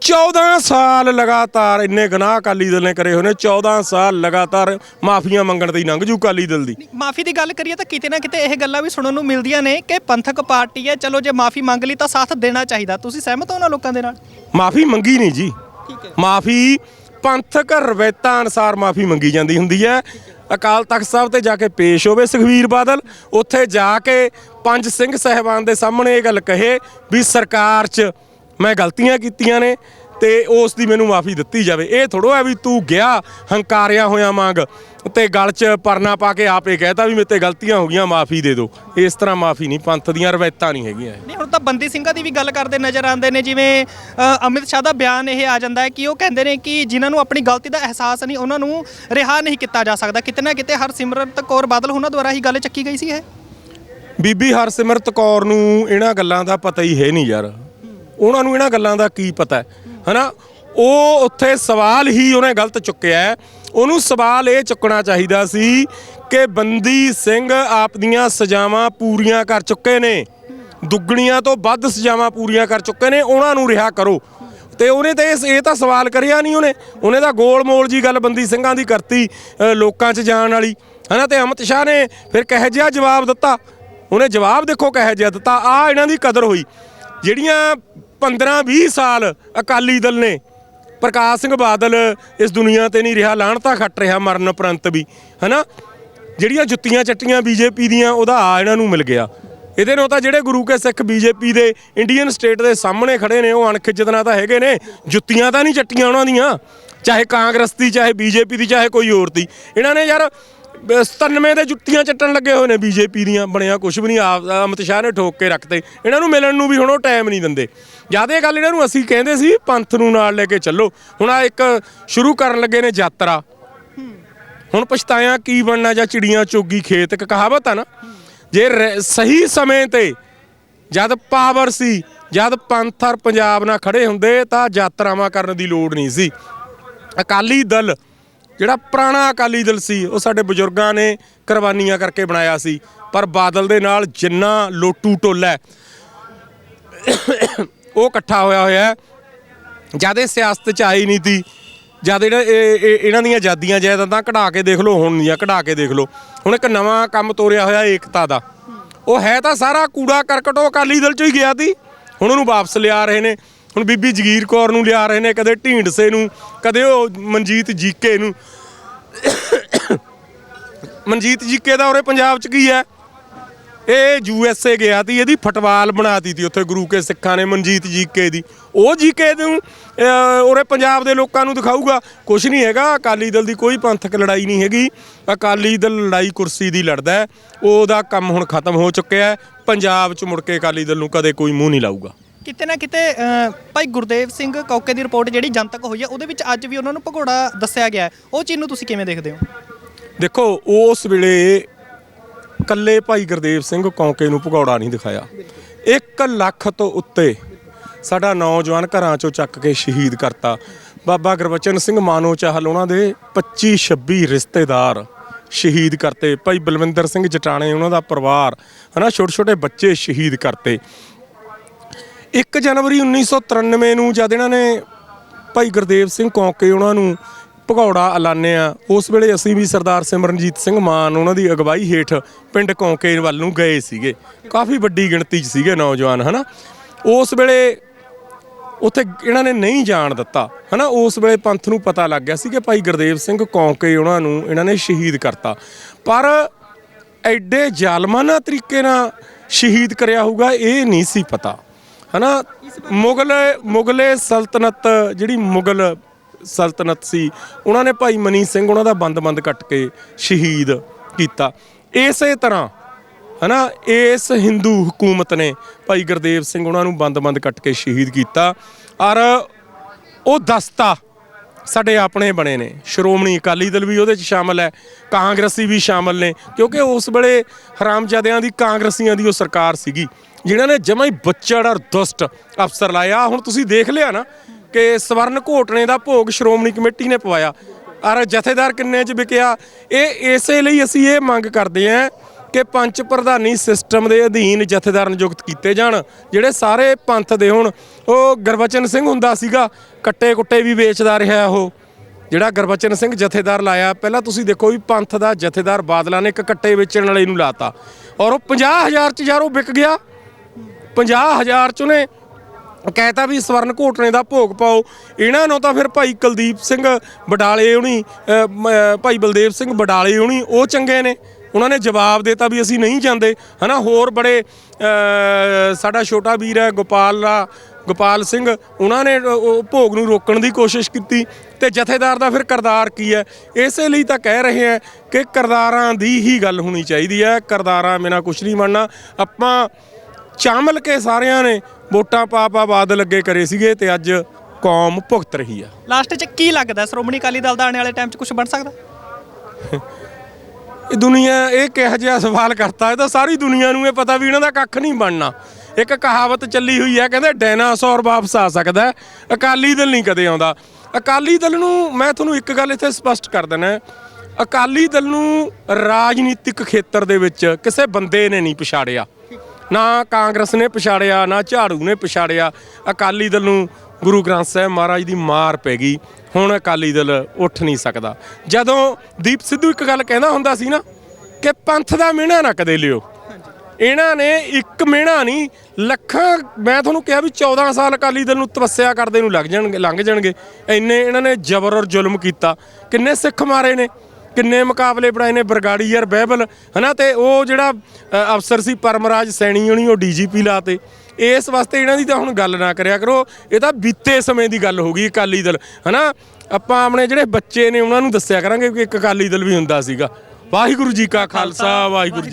Speaker 1: 14 ਸਾਲ ਲਗਾਤਾਰ ਇੰਨੇ ਗੁਨਾਹ ਅਕਾਲੀ ਦਲ ਨੇ ਕਰੇ ਹੋਏ ਨੇ। 14 ਸਾਲ ਲਗਾਤਾਰ ਮਾਫੀਆਂ ਮੰਗਣ ਤੇ ਹੀ ਲੰਘ ਜੂ ਅਕਾਲੀ ਦਲ ਦੀ।
Speaker 2: ਮਾਫੀ ਦੀ ਗੱਲ ਕਰੀਏ ਤਾਂ ਕਿਤੇ ਨਾ ਕਿਤੇ ਇਹ ਗੱਲਾਂ ਵੀ ਸੁਣਨ ਨੂੰ ਮਿਲਦੀਆਂ ਨੇ ਕਿ ਪੰਥਕ ਪਾਰਟੀ ਹੈ। ਚਲੋ ਜੇ ਮਾਫੀ ਮੰਗ ਲਈ ਤਾਂ ਸਾਥ ਦੇਣਾ ਚਾਹੀਦਾ। ਤੁਸੀਂ ਸਹਿਮਤ ਹੋ ਉਹਨਾਂ ਲੋਕਾਂ ਦੇ ਨਾਲ?
Speaker 1: ਮਾਫੀ ਮੰਗੀ ਨਹੀਂ ਜੀ।
Speaker 2: ਠੀਕ ਹੈ।
Speaker 1: ਮਾਫੀ ਪੰਥਕ ਰਵਾਇਤਾਂ ਅਨਸਾਰ ਮਾਫੀ ਮੰਗੀ ਜਾਂਦੀ ਹੁੰਦੀ ਹੈ। ਅਕਾਲ ਤਖਤ ਸਾਹਿਬ ਤੇ ਜਾ ਕੇ ਪੇਸ਼ ਹੋਵੇ ਸੁਖਵੀਰ ਬਾਦਲ। ਉੱਥੇ ਜਾ ਕੇ ਪੰਜ ਸਿੰਘ ਸਹਿਬਾਨ ਦੇ ਸਾਹਮਣੇ ਇਹ ਗੱਲ ਕਹੇ ਵੀ ਸਰਕਾਰ 'ਚ ਮੈਂ ਗਲਤੀਆਂ ਕੀਤੀਆਂ ਨੇ। ਤੇ ਉਸ ਦੀ ਮੈਨੂੰ ਮਾਫੀ ਦਿੱਤੀ ਜਾਵੇ। ਇਹ ਥੋੜੋ ਹੈ ਵੀ ਤੂੰ ਗਿਆ ਹੰਕਾਰਿਆ ਹੋਇਆ ਮੰਗ ਤੇ ਗਲ 'ਚ ਪਰਨਾ ਪਾ ਕੇ ਆਪੇ ਕਹਿਤਾ ਵੀ ਮੇਰੇ ਤੇ ਗਲਤੀਆਂ ਹੋ ਗਈਆਂ ਮਾਫੀ ਦੇ ਦਿਓ ਇਸ ਤਰ੍ਹਾਂ ਮਾਫੀ ਨਹੀਂ ਪੰਥ ਦੀਆਂ ਰਵਾਇਤਾਂ ਨਹੀਂ ਹੈਗੀਆਂ ਇਹ।
Speaker 2: ਨਹੀਂ ਹੁਣ ਤਾਂ ਬੰਦੀ ਸਿੰਘਾਂ ਦੀ ਵੀ ਗੱਲ ਕਰਦੇ ਨਜ਼ਰ ਆਉਂਦੇ ਨੇ ਜਿਵੇਂ ਅ, ਅਮਿਤ ਸ਼ਾਹ ਦਾ ਬਿਆਨ ਇਹ ਆ ਜਾਂਦਾ ਹੈ ਕਿ ਉਹ ਕਹਿੰਦੇ ਨੇ ਕਿ ਜਿਨ੍ਹਾਂ ਨੂੰ ਆਪਣੀ ਗਲਤੀ ਦਾ ਅਹਿਸਾਸ ਨਹੀਂ ਉਹਨਾਂ ਨੂੰ ਰਿਹਾ ਨਹੀਂ ਕੀਤਾ ਜਾ ਸਕਦਾ। ਕਿਤੇ ਨਾ ਕਿਤੇ ਹਰਸਿਮਰਤ ਕੌਰ ਬਾਦਲ ਉਹਨਾਂ ਦੁਆਰਾ ਹੀ ਗੱਲ ਚੱਕੀ ਗਈ ਸੀ ਇਹ।
Speaker 1: ਬੀਬੀ ਹਰਸਿਮਰਤ ਕੌਰ ਨੂੰ ਇਹਨਾਂ ਗੱਲਾਂ ਦਾ ਪਤਾ ਹੀ ਹੈ ਨਹੀਂ ਯਾਰ। ਉਹਨਾਂ ਨੂੰ ਇਹਨਾਂ ਗੱਲਾਂ ਦਾ ਕੀ ਪਤਾ ਹੈ? ਹਨਾ? ਉਹ ਉੱਥੇ ਸਵਾਲ ਹੀ ਉਹਨੇ ਗਲਤ ਚੁੱਕਿਆ ਉਹਨੂੰ ਸਵਾਲ ਇਹ ਚੁੱਕਣਾ ਚਾਹੀਦਾ ਸੀ ਕਿ ਬੰਦੀ ਸਿੰਘ ਆਪ ਦੀਆਂ ਸਜ਼ਾਵਾਂ ਪੂਰੀਆਂ ਕਰ ਚੁੱਕੇ ਨੇ। ਦੁੱਗਣੀਆਂ ਤੋਂ ਵੱਧ ਸਜ਼ਾਵਾਂ ਪੂਰੀਆਂ ਕਰ ਚੁੱਕੇ ਨੇ, ਉਹਨਾਂ ਨੂੰ ਰਿਹਾ ਕਰੋ। ਤੇ ਉਹਨੇ ਤਾਂ ਇਸ ਇਹ ਤਾਂ ਸਵਾਲ ਕਰਿਆ ਨਹੀਂ ਉਹਨੇ। ਉਹਨੇ ਤਾਂ ਗੋਲ ਮੋਲ ਜੀ ਗੱਲ ਬੰਦੀ ਸਿੰਘਾਂ ਦੀ ਕਰਤੀ ਲੋਕਾਂ 'ਚ ਜਾਣ ਵਾਲੀ। ਹਨਾ? ਤੇ ਅਮਿਤ ਸ਼ਾਹ ਨੇ ਫਿਰ ਕਹੇ ਜਿਹਾ ਜਵਾਬ ਦਿੱਤਾ। ਉਹਨੇ ਜਵਾਬ ਦੇਖੋ ਕਹੇ ਜਿਹਾ ਦਿੱਤਾ। ਆ ਇਹਨਾਂ ਦੀ ਕਦਰ ਹੋਈ। ਜਿਹੜੀਆਂ 15 20 ਸਾਲ ਅਕਾਲੀ ਦਲ ਨੇ, ਪ੍ਰਕਾਸ਼ ਸਿੰਘ ਬਾਦਲ ਇਸ ਦੁਨੀਆ ਤੇ ਨਹੀਂ ਰਿਹਾ ਲਾਹਣਤਾ ਖੱਟ ਰਿਹਾ ਮਰਨ ਉਪਰੰਤ ਵੀ, ਹਨਾ? ਜਿਹੜੀਆਂ ਜੁੱਤੀਆਂ ਚੱਟੀਆਂ ਬੀਜੇਪੀ ਦੀਆਂ, ਉਹਦਾ ਆ ਇਹਨਾਂ ਨੂੰ ਮਿਲ ਗਿਆ। ਇਹਦੇ ਨਾਲ ਤਾਂ ਜਿਹੜੇ ਗੁਰੂ ਕੇ ਸਿੱਖ ਬੀਜੇਪੀ ਦੇ ਇੰਡੀਅਨ ਸਟੇਟ ਦੇ ਸਾਹਮਣੇ ਖੜੇ ਨੇ, ਉਹ ਅਣਖਿੱਜਤਨਾ ਤਾਂ ਹੈਗੇ ਨੇ, ਜੁੱਤੀਆਂ ਤਾਂ ਨਹੀਂ ਚੱਟੀਆਂ ਉਹਨਾਂ ਦੀਆਂ, ਚਾਹੇ ਕਾਂਗਰਸ ਦੀ, ਚਾਹੇ ਬੀਜੇਪੀ ਦੀ, ਚਾਹੇ ਕੋਈ ਹੋਰ ਦੀ। ਇਹਨਾਂ ਨੇ ਯਾਰ ਬ- 97 ਦੇ ਜੁੱਤੀਆਂ ਚੱਟਣ ਲੱਗੇ ਹੋਏ ਨੇ ਬੀਜੇਪੀ ਦੀਆਂ, ਬਣਿਆ ਕੁਝ ਵੀ ਨਹੀਂ, ਆਪ ਅਮਿਤ ਸ਼ਾਹ ਨੇ ਠੋਕ ਕੇ ਰੱਖਤੇ। ਇਹਨਾਂ ਨੂੰ ਮਿਲਣ ਨੂੰ ਵੀ ਹੁਣ ਉਹ ਟਾਈਮ ਨਹੀਂ ਦਿੰਦੇ। ਜਦ ਇਹ ਗੱਲ ਇਹਨਾਂ ਨੂੰ ਅਸੀਂ ਕਹਿੰਦੇ ਸੀ ਪੰਥ ਨੂੰ ਨਾਲ ਲੈ ਕੇ ਚੱਲੋ। ਹੁਣ ਆ ਇੱਕ ਸ਼ੁਰੂ ਕਰਨ ਲੱਗੇ ਨੇ ਯਾਤਰਾ। ਹੁਣ ਪਛਤਾਇਆ ਕੀ ਬਣਨਾ ਜਾਂ ਚਿੜੀਆਂ ਚੋਗੀ ਖੇਤ ਇੱਕ ਕਹਾਵਤ ਆ ਨਾ। ਜੇ ਰ- ਸਹੀ ਸਮੇਂ ਤੇ ਜਦ ਪਾਵਰ ਸੀ ਜਦ ਪੰਥ ਔਰ ਪੰਜਾਬ ਨਾਲ ਖੜੇ ਹੁੰਦੇ ਤਾਂ ਯਾਤਰਾਵਾਂ ਕਰਨ ਦੀ ਲੋੜ ਨਹੀਂ ਸੀ। ਅਕਾਲੀ ਦਲ ਜਿਹੜਾ ਪੁਰਾਣਾ ਅਕਾਲੀ ਦਲ ਸੀ ਉਹ ਸਾਡੇ ਬਜ਼ੁਰਗਾਂ ਨੇ ਕੁਰਬਾਨੀਆਂ ਕਰਕੇ ਬਣਾਇਆ ਸੀ। ਪਰ ਬਾਦਲ ਦੇ ਨਾਲ ਜਿੰਨਾ ਲੋਟੂ ਟੋਲਾ ਹੈ, ਉਹ ਇਕੱਠਾ ਹੋਇਆ ਹੋਇਆ ਜਦ ਇਹ ਸਿਆਸਤ ਚ ਆਈ ਨਹੀਂ ਤੀ। ਜਦ ਇਹਨਾਂ ਇਹ- ਇਹਨਾਂ ਦੀਆਂ ਆਜ਼ਾਦੀਆਂ ਜਾਇਦਾਦਾਂ ਕਢਾ ਕੇ ਦੇਖ ਲਓ, ਹੁਣ ਦੀਆਂ ਕਢਾ ਕੇ ਦੇਖ ਲਓ। ਹੁਣ ਇੱਕ ਨਵਾਂ ਕੰਮ ਤੋਰਿਆ ਹੋਇਆ ਏਕਤਾ ਦਾ। ਉਹ ਹੈ ਤਾਂ ਸਾਰਾ ਕੂੜਾ ਕਰਕਟ, ਉਹ ਅਕਾਲੀ ਦਲ ਚੋਂ ਹੀ ਗਿਆ ਸੀ ਹੁਣ ਉਹਨੂੰ ਵਾਪਸ ਲਿਆ ਰਹੇ ਨੇ। ਹੁਣ ਬੀਬੀ ਜਗੀਰ ਕੌਰ ਨੂੰ ਲਿਆ ਰਹੇ ਨੇ, ਕਦੇ ਢੀਂਡਸੇ ਨੂੰ, ਕਦੇ ਉਹ ਮਨਜੀਤ ਜੀਕੇ ਨੂੰ। ਮਨਜੀਤ ਜੀਕੇ ਦਾ ਉਰੇ ਪੰਜਾਬ ਚ ਕੀ ਹੈ? ਇਹ ਯੂ ਐਸ ਏ ਗਿਆ ਤੀ ਇਹਦੀ ਫਟਵਾਲ ਬਣਾਤੀ ਤੀ ਉੱਥੇ ਗੁਰੂ ਕੇ ਸਿੱਖਾਂ ਨੇ ਮਨਜੀਤ ਜੀਕੇ ਦੀ। ਉਹ ਜੀਕੇ ਨੂੰ ਅਹ, ਉਰੇ ਪੰਜਾਬ ਦੇ ਲੋਕਾਂ ਨੂੰ ਦਿਖਾਊਗਾ। ਕੁਝ ਨਹੀਂ ਹੈਗਾ ਅਕਾਲੀ ਦਲ ਦੀ ਕੋਈ ਪੰਥਕ ਲੜਾਈ ਨਹੀਂ ਹੈਗੀ। ਅਕਾਲੀ ਦਲ ਲੜਾਈ ਕੁਰਸੀ ਦੀ ਲੜਦਾ ਉਹਦਾ ਕੰਮ ਹੁਣ ਖਤਮ ਹੋ ਚੁੱਕਿਆ ਹੈ। ਪੰਜਾਬ 'ਚ ਮੁੜ ਕੇ ਅਕਾਲੀ ਦਲ ਨੂੰ ਕਦੇ ਕੋਈ ਮੂੰਹ ਨਹੀਂ ਲਾਊਗਾ।
Speaker 2: ਕਿਤੇ ਨਾ ਕਿਤੇ ਭਾਈ ਗੁਰਦੇਵ ਸਿੰਘ ਕੌਕੇ ਦੀ ਰਿਪੋਰਟ ਜਿਹੜੀ ਜਨਤਕ ਹੋਈ ਹੈ ਉਹਦੇ ਵਿੱਚ ਅੱਜ ਵੀ ਉਹਨਾਂ ਨੂੰ ਭਗੌੜਾ ਦੱਸਿਆ ਗਿਆ ਉਹ ਚੀਜ਼ ਨੂੰ ਤੁਸੀਂ ਕਿਵੇਂ ਦੇਖਦੇ ਹੋ?
Speaker 1: ਦੇਖੋ ਉਸ ਵੇਲੇ ਕੱਲੇ ਭਾਈ ਗੁਰਦੇਵ ਸਿੰਘ ਕੌਂਕੇ ਨੂੰ ਭਗੌੜਾ ਨਹੀਂ ਦਿਖਾਇਆ। 1 ਲੱਖ ਤੋਂ ਉੱਤੇ ਸਾਡਾ ਨੌਜਵਾਨ ਘਰਾਂ ਚੋਂ ਚੱਕ ਕੇ ਸ਼ਹੀਦ ਕਰਤਾ। ਬਾਬਾ ਗੁਰਬਚਨ ਸਿੰਘ ਮਾਨੋ ਚਾਹਲ, ਉਹਨਾਂ ਦੇ 25 26 ਰਿਸ਼ਤੇਦਾਰ ਸ਼ਹੀਦ ਕਰਤੇ। ਭਾਈ ਬਲਵਿੰਦਰ ਸਿੰਘ ਜਟਾਣੇ, ਉਹਨਾਂ ਦਾ ਪਰਿਵਾਰ, ਹਨਾ ਛੋਟੇ ਛੋਟੇ ਬੱਚੇ ਸ਼ਹੀਦ ਕਰਤੇ। 1 ਜਨਵਰੀ 1993 ਨੂੰ ਜਦ ਇਹਨਾਂ ਨੇ ਭਾਈ ਗੁਰਦੇਵ ਸਿੰਘ ਕੌਂਕੇ, ਉਹਨਾਂ ਨੂੰ ਭਗੌੜਾ ਐਲਾਨੇ ਐਲਾਨਿਆ ਉਸ ਵੇਲੇ ਅਸੀਂ ਵੀ ਸਰਦਾਰ ਸਿਮਰਨਜੀਤ ਸਿੰਘ ਮਾਨ ਉਹਨਾਂ ਦੀ ਅਗਵਾਈ ਹੇਠ ਪਿੰਡ ਕੌਂਕੇ ਵੱਲ ਨੂੰ ਗਏ ਸੀਗੇ। ਕਾਫੀ ਵੱਡੀ ਗਿਣਤੀ 'ਚ ਸੀਗੇ ਨੌਜਵਾਨ, ਹਨਾ? ਉਸ ਵੇਲੇ ਉੱਥੇ ਇਹਨਾਂ ਨੇ ਨਹੀਂ ਜਾਣ ਦਿੱਤਾ, ਹਨਾ? ਉਸ ਵੇਲੇ ਪੰਥ ਨੂੰ ਪਤਾ ਲੱਗ ਗਿਆ ਸੀ ਕਿ ਭਾਈ ਗੁਰਦੇਵ ਸਿੰਘ ਕੌਂਕੇ ਉਹਨਾਂ ਨੂੰ ਇਹਨਾਂ ਨੇ ਸ਼ਹੀਦ ਕਰਤਾ। ਪਰ ਐਡੇ ਜ਼ਾਲਮਾਨਾ ਤਰੀਕੇ ਨਾਲ ਸ਼ਹੀਦ ਕਰਿਆ ਹੋਊਗਾ, ਇਹ ਨਹੀਂ ਸੀ ਪਤਾ, ਹਨਾ? ਮੁਗਲ, ਮੁਗਲੇ ਸਲਤਨਤ ਜਿਹੜੀ ਮੁਗਲ ਸਲਤਨਤ ਸੀ। ਉਹਨਾਂ ਨੇ ਭਾਈ ਮਨੀ ਸਿੰਘ ਉਹਨਾਂ ਦਾ ਬੰਦ-ਬੰਦ ਕੱਟ ਕੇ ਸ਼ਹੀਦ ਕੀਤਾ। ਇਸੇ ਤਰ੍ਹਾਂ, ਹਨਾ, ਇਸ ਹਿੰਦੂ ਹਕੂਮਤ ਨੇ ਭਾਈ ਗੁਰਦੇਵ ਸਿੰਘ ਉਹਨਾਂ ਨੂੰ ਬੰਦ-ਬੰਦ ਕੱਟ ਕੇ ਸ਼ਹੀਦ ਕੀਤਾ। ਔਰ ਉਹ ਦਸਤਾ ਸਾਡੇ ਆਪਣੇ ਬਣੇ ਨੇ। ਸ਼੍ਰੋਮਣੀ ਅਕਾਲੀ ਦਲ ਵੀ ਉਹਦੇ 'ਚ ਸ਼ਾਮਲ ਹੈ, ਕਾਂਗਰਸੀ ਵੀ ਸ਼ਾਮਲ ਨੇ, ਕਿਉਂਕਿ ਉਸ ਵੇਲੇ ਹਰਾਮਜ਼ਾਦਿਆਂ ਦੀ, ਕਾਂਗਰਸੀਆਂ ਦੀ ਉਹ ਸਰਕਾਰ ਸੀਗੀ, ਜਿਨ੍ਹਾਂ ਨੇ ਜਮਾਂ ਹੀ ਬੱਚੜ ਔਰ ਦੁਸ਼ਟ ਅਫਸਰ ਲਾਇਆ। ਹੁਣ ਤੁਸੀਂ ਦੇਖ ਲਿਆ ਨਾ ਕਿ ਸਵਰਨ ਘੋਟਣੇ ਦਾ ਭੋਗ ਸ਼੍ਰੋਮਣੀ ਕਮੇਟੀ ਨੇ ਪਵਾਇਆ। ਔਰ ਜਥੇਦਾਰ ਕਿੰਨੇ 'ਚ ਵਿਕਿਆ, ਇਹ ਇਸੇ ਲਈ ਅਸੀਂ ਇਹ ਮੰਗ ਕਰਦੇ ਹਾਂ ਕਿ ਪੰਚ ਪ੍ਰਧਾਨੀ ਸਿਸਟਮ ਦੇ ਅਧੀਨ ਜਥੇਦਾਰ ਨਿਯੁਕਤ ਕੀਤੇ ਜਾਣ। ਜਿਹੜੇ ਸਾਰੇ ਪੰਥ ਦੇ ਹੁਣ, ਉਹ ਗੁਰਬਚਨ ਸਿੰਘ ਹੁੰਦਾ ਸੀਗਾ, ਕੱਟੇ ਕੁੱਟੇ ਵੀ ਵੇਚਦਾ ਰਿਹਾ ਉਹ। ਜਿਹੜਾ ਗੁਰਬਚਨ ਸਿੰਘ ਜਥੇਦਾਰ ਲਾਇਆ, ਪਹਿਲਾਂ ਤੁਸੀਂ ਦੇਖੋ ਵੀ ਪੰਥ ਦਾ ਜਥੇਦਾਰ ਬਾਦਲਾਂ ਨੇ ਇੱਕ ਕੱਟੇ ਵੇਚਣ ਵਾਲੇ ਨੂੰ ਲਾਤਾ। ਔਰ ਉਹ 50000 ਚ ਯਾਰ ਉਹ ਵਿਕ ਗਿਆ। 50000 ਚ ਉਹਨੇ ਕਹਿਤਾ ਵੀ ਸਵਰਨ ਘੋਟਣੇ ਦਾ ਭੋਗ ਪਾਓ। ਇਹਨਾਂ ਨੂੰ ਤਾਂ ਫਿਰ ਭਾਈ ਕੁਲਦੀਪ ਸਿੰਘ ਬਡਾਲੇ ਹੁਣੀ ਭਾਈ ਬਲਦੇਵ ਸਿੰਘ ਬਡਾਲੇ ਹੁਣੀ, ਉਹ ਚੰਗੇ ਨੇ। ਉਹਨਾਂ ਨੇ ਜਵਾਬ ਦਿੱਤਾ ਵੀ ਅਸੀਂ ਨਹੀਂ ਜਾਂਦੇ। ਹਨਾ, ਹੋਰ ਬੜੇ ਸਾਡਾ ਛੋਟਾ ਵੀਰ ਹੈ ਗੋਪਾਲ ਰਾ, ਗੋਪਾਲ ਸਿੰਘ, ਉਹਨਾਂ ਨੇ ਉਹ- ਭੋਗ ਨੂੰ ਰੋਕਣ ਦੀ ਕੋਸ਼ਿਸ਼ ਕੀਤੀ। ਤੇ ਜਥੇਦਾਰ ਦਾ ਫਿਰ ਕਰਦਾਰ ਕੀ ਹੈ? ਇਸੇ ਲਈ ਤਾਂ ਕਹਿ ਰਹੇ ਆ ਕਿ ਕਰਦਾਰਾਂ ਦੀ ਹੀ ਗੱਲ ਹੋਣੀ ਚਾਹੀਦੀ ਹੈ। ਕਰਦਾਰਾਂ ਮੇਰਾ ਕੁਝ ਨਹੀਂ ਮੰਨਣਾ ਆਪਾਂ ਚਾਮਲ ਕੇ ਸਾਰਿਆਂ ਨੇ ਵੋਟਾਂ ਪਾ ਪਾ ਬਾਦ ਲੱਗੇ ਕਰੇ ਸੀਗੇ ਤੇ ਅੱਜ ਕੌਮ ਭੁਗਤ ਰਹੀ ਆ।
Speaker 2: ਲਾਸਟ 'ਚ ਕੀ ਲੱਗਦਾ ਸ਼੍ਰੋਮਣੀ ਅਕਾਲੀ ਦਲ ਦਾ ਆਉਣ ਵਾਲੇ ਟਾਈਮ 'ਚ ਕੁਝ ਬਣ ਸਕਦਾ?
Speaker 1: ਇਹ ਦੁਨੀਆ ਇਹ ਕਿਹੋ ਜਿਹਾ ਸਵਾਲ ਕਰਤਾ ਇਹ ਤਾਂ ਸਾਰੀ ਦੁਨੀਆ ਨੂੰ ਇਹ ਪਤਾ ਵੀ ਇਹਨਾਂ ਦਾ ਕੱਖ ਨਹੀਂ ਬਣਨਾ। ਇੱਕ ਕਹਾਵਤ ਚੱਲੀ ਹੋਈ ਹੈ ਕਹਿੰਦੇ ਡਾਇਨਾਸੌਰ ਵਾਪਸ ਆ ਸਕਦਾ ਅਕਾਲੀ ਦਲ ਨਹੀਂ ਕਦੇ ਆਉਂਦਾ। ਅਕਾਲੀ ਦਲ ਨੂੰ ਮੈਂ ਤੁਹਾਨੂੰ ਇੱਕ ਗੱਲ ਇੱਥੇ ਸਪਸ਼ਟ ਕਰ ਹੈ। ਅਕਾਲੀ ਦਲ ਨੂੰ ਰਾਜਨੀਤਿਕ ਖੇਤਰ ਦੇ ਵਿੱਚ ਕਿਸੇ ਬੰਦੇ ਨੇ ਨਹੀਂ ਪਛਾੜਿਆ। ਨਾ ਕਾਂਗਰਸ ਨੇ ਪਛਾੜਿਆ, ਨਾ ਝਾੜੂ ਨੇ ਪਛਾੜਿਆ। ਅਕਾਲੀ ਦਲ ਨੂੰ ਗੁਰੂ ਗ੍ਰੰਥ ਸਾਹਿਬ ਮਹਾਰਾਜ ਦੀ ਮਾਰ ਪੈ ਗਈ। ਹੁਣ ਅਕਾਲੀ ਦਲ ਉੱਠ ਨਹੀਂ ਸਕਦਾ। ਜਦੋਂ ਦੀਪ ਸਿੱਧੂ ਇੱਕ ਗੱਲ ਕਹਿੰਦਾ ਹੁੰਦਾ ਸੀ ਨਾ ਕਿ ਪੰਥ ਦਾ ਮਿਹਣਾ ਨਾ ਕਦੇ ਲਿਓ। ਇਹਨਾਂ ਨੇ ਇੱਕ ਮਿਹਣਾ ਨਹੀਂ, ਲੱਖਾਂ, ਮੈਂ ਤੁਹਾਨੂੰ ਕਿਹਾ ਵੀ 14 ਸਾਲ ਅਕਾਲੀ ਦਲ ਨੂੰ ਤਪੱਸਿਆ ਕਰਦੇ ਨੂੰ ਲੱਗ ਜਾਣਗੇ, ਲੰਘ ਜਾਣਗੇ। ਇੰਨੇ ਇਹਨਾਂ ਨੇ ਜ਼ਬਰ ਔਰ ਜ਼ੁਲਮ ਕੀਤਾ। ਕਿੰਨੇ ਸਿੱਖ ਮਾਰੇ ਨੇ। ਕਿੰਨੇ ਮੁਕਾਬਲੇ ਬਣਾਏ ਨੇ ਬਰਗਾੜੀ ਯਾਰ ਬਹਿਬਲ, ਹਨਾ? ਤੇ ਉਹ ਜਿਹੜਾ ਅਫਸਰ ਸੀ ਪਰਮਰਾਜ ਸੈਣੀ ਹੋਣੀ, ਉਹ ਡੀਜੀਪੀ ਲਾਤੇ। ਇਸ ਵਾਸਤੇ ਇਹਨਾਂ ਦੀ ਤਾਂ ਹੁਣ ਗੱਲ ਨਾ ਕਰਿਆ ਕਰੋ। ਇਹ ਤਾਂ ਬੀਤੇ ਸਮੇਂ ਦੀ ਗੱਲ ਹੋ ਗਈ, ਅਕਾਲੀ ਦਲ, ਹਨਾ? ਆਪਾਂ ਆਪਣੇ ਜਿਹੜੇ ਬੱਚੇ ਨੇ, ਉਹਨਾਂ ਨੂੰ ਦੱਸਿਆ ਕਰਾਂਗੇ ਕਿ ਇੱਕ ਅਕਾਲੀ ਦਲ ਵੀ ਹੁੰਦਾ ਸੀਗਾ। ਵਾਹਿਗੁਰੂ ਜੀ ਕਾ ਖਾਲਸਾ, ਵਾਹਿਗੁਰੂ ਜੀ